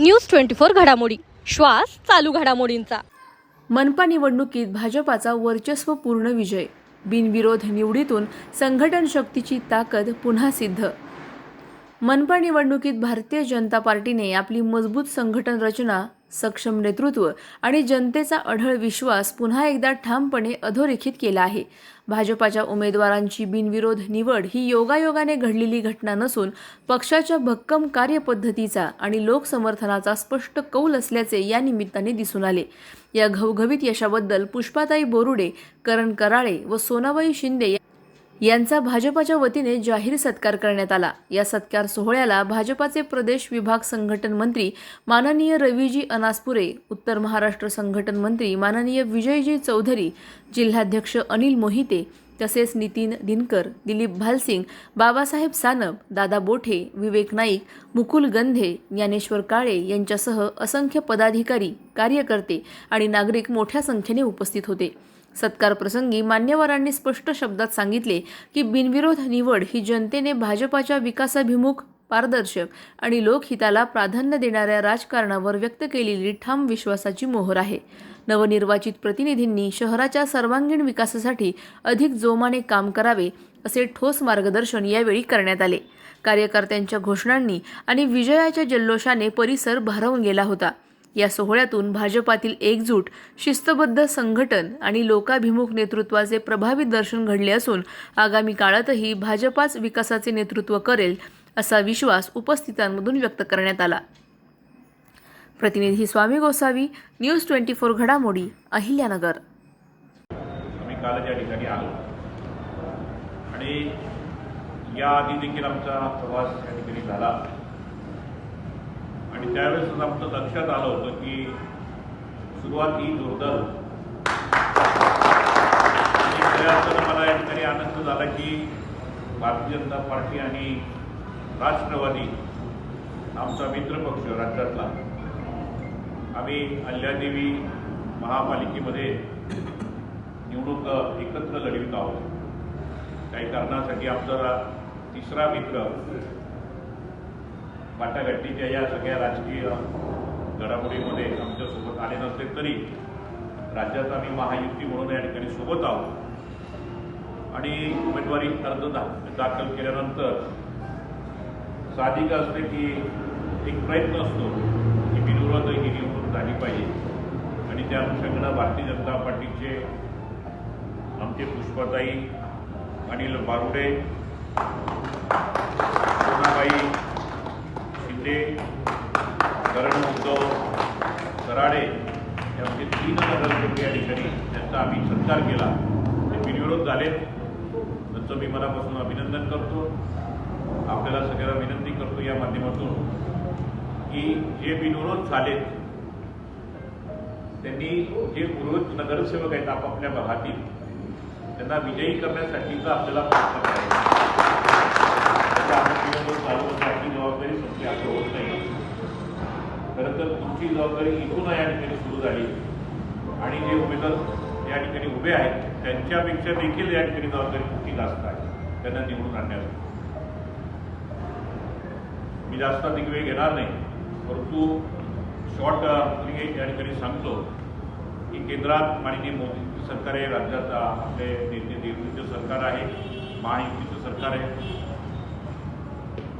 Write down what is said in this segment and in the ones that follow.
News twenty four घडामोडी. श्वास चालू घडामोडींचा. मनपा निवडणुकीत भाजपाचा वर्चस्वपूर्ण विजय. बिनविरोध निवडीतून संघटन शक्तीची ताकद पुन्हा सिद्ध. मनपा निवडणुकीत भारतीय जनता पार्टीने आपली मजबूत संघटन रचना सक्षम नेतृत्व आणि जनतेचा अढळ विश्वास पुन्हा एकदा ठामपणे अधोरेखित केला आहे. भाजपाच्या उमेदवारांची बिनविरोध निवड ही योगायोगाने घडलेली घटना नसून पक्षाच्या भक्कम कार्यपद्धतीचा आणि लोकसमर्थनाचा स्पष्ट कौल असल्याचे या निमित्ताने दिसून आले. या घवघवीत यशाबद्दल पुष्पाताई बोरुडे करण कराळे व सोनाबाई शिंदे यांचा भाजपाच्या वतीने जाहीर सत्कार करण्यात आला. या सत्कार सोहळ्याला भाजपाचे प्रदेश विभाग संघटन मंत्री माननीय रवीजी अनासपुरे उत्तर महाराष्ट्र संघटन मंत्री माननीय विजयजी चौधरी जिल्हाध्यक्ष अनिल मोहिते तसेच नितीन दिनकर दिलीप भालसिंग बाबासाहेब सानप दादा बोठे विवेक नाईक मुकुल गंधे ज्ञानेश्वर काळे यांच्यासह असंख्य पदाधिकारी कार्यकर्ते आणि नागरिक मोठ्या संख्येने उपस्थित होते. सत्कार प्रसंगी मान्यवरांनी स्पष्ट शब्दात सांगितले की बिनविरोध निवड ही जनतेने भाजपाच्या विकासाभिमुख पारदर्शक आणि लोकहिताला प्राधान्य देणाऱ्या राजकारणावर व्यक्त केलेली ठाम विश्वासाची मोहर आहे. नवनिर्वाचित प्रतिनिधींनी शहराच्या सर्वांगीण विकासासाठी अधिक जोमाने काम करावे असे ठोस मार्गदर्शन यावेळी करण्यात आले. कार्यकर्त्यांच्या घोषणांनी आणि विजयाच्या जल्लोषाने परिसर भारावून गेला होता. या सोहळ्यातून भाजपातील एकजूट शिस्तबद्ध संघटन आणि लोकाभिमुख नेतृत्वाचे प्रभावी दर्शन घडले असून आगामी काळातही भाजपाच विकासाचे नेतृत्व करेल असा विश्वास उपस्थितांमधून व्यक्त करण्यात आला. प्रतिनिधी Swami Gosavi news twenty four घडामोडी अहिल्यानगर. आम्ही कालच या ठिकाणी आलो आणि याआधी देखील आमचा प्रवास या ठिकाणी झाला. आणि त्यावेळेसच आमचं लक्षात आलं होतं की सुरुवात ही जोरदार होती. मला या ठिकाणी आनंद झाला की भारतीय जनता पार्टी आणि राष्ट्रवादी आमचा मित्रपक्ष राज्यातला आम्ही अल्ल्यादेवी महापालिकेमध्ये निवडणूक एकत्र लढवित आहोत. काही कारणासाठी आमचा तिसरा मित्र वाटाघाटीच्या या सगळ्या राजकीय घडामोडीमध्ये आमच्यासोबत आले नसले तरी राज्यात आम्ही महायुती म्हणून या ठिकाणी सोबत आहोत. आणि उमेदवारी अर्ज दा दाखल केल्यानंतर साधिक असते की एक प्रयत्न असतो की बिनविरोध ही निवडणूक झाली पाहिजे. आणि त्या अनुषंगानं भारतीय जनता पार्टीचे आमचे पुष्पाताई अनिल बारुडे सोनाबाई शिंदे करण उद्धव कराडे हे आमचे तीन नगरसेवक या ठिकाणी त्यांचा स्वीकार केला. ते बिनविरोध झाले. त्यांचं मी मनापासून अभिनंदन करतो. आपल्याला सगळ्यांना विनंती करतो या माध्यमातून की जे बिनविरोध झालेत त्यांनी जे उर्वरित नगरसेवक आहेत आपापल्या भागातील त्यांना विजयी करण्यासाठीचा आपल्याला प्रयत्न करायचा त्याच्या जबाबदारी तुमची असं होत नाही. खरं तर तुमची जबाबदारी इथून आणि ठिकाणी सुरू झाली. आणि जे उमेदवार या ठिकाणी उभे आहेत, त्यांच्यापेक्षा जास्त आणण्यासाठी मी परंतु शॉर्ट या ठिकाणी सांगतो की माननीय सरकार आहे, राज्यात आपले सरकार आहे, महायुतीचं सरकार आहे.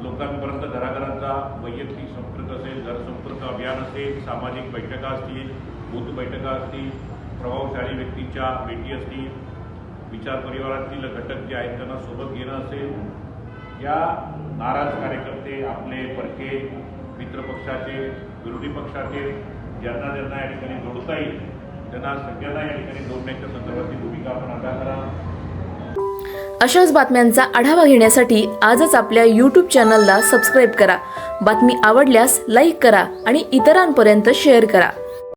लोकांपर्यंत घराघरांचा वैयक्तिक संपर्क असेल, घरसंपर्क अभियान असेल, सामाजिक बैठका असतील, बूथ बैठका असतील प्रभावशाली व्यक्तीच्या भेटी असतील विचार परिवारातील घटक जे आहेत त्यांना सोबत घेणं असेल या नाराज कार्यकर्ते आपले परके मित्रपक्षाचे विरोधी पक्षाचे ज्यांना ज्यांना या ठिकाणी जोडता येईल त्यांना सगळ्यांना या ठिकाणी जोडण्याच्या संदर्भातली भूमिका आपण अदा करा. अशाच बातम्यांचा आढावा घेण्यासाठी आजच आपल्या यूट्यूब चॅनलला सबस्क्राईब करा. बातमी आवडल्यास लाईक करा आणि इतरांपर्यंत शेअर करा.